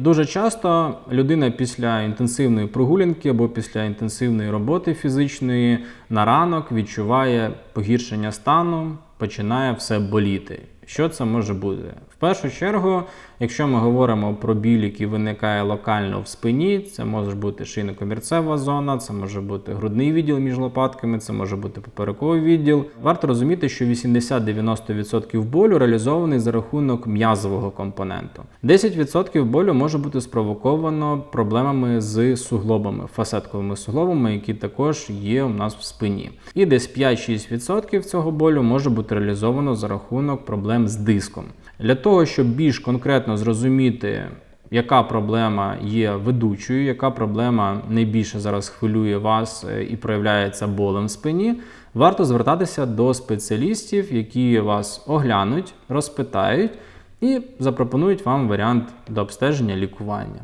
дуже часто людина після інтенсивної прогулянки або після інтенсивної роботи фізичної на ранок відчуває погіршення стану, починає все боліти. Що це може бути? В першу чергу, якщо ми говоримо про біль, який виникає локально в спині, це може бути шийно-комірцева зона, це може бути грудний відділ між лопатками, це може бути поперековий відділ. Варто розуміти, що 80-90% болю реалізований за рахунок м'язового компоненту. 10% болю може бути спровоковано проблемами з суглобами, фасетковими суглобами, які також є у нас в спині. І десь 5-6% цього болю може бути реалізовано за рахунок проблем з диском. Для того, щоб більш конкретно зрозуміти, яка проблема є ведучою, яка проблема найбільше зараз хвилює вас е, і проявляється болем в спині, варто звертатися до спеціалістів, які вас оглянуть, розпитають і запропонують вам варіант до обстеження лікування.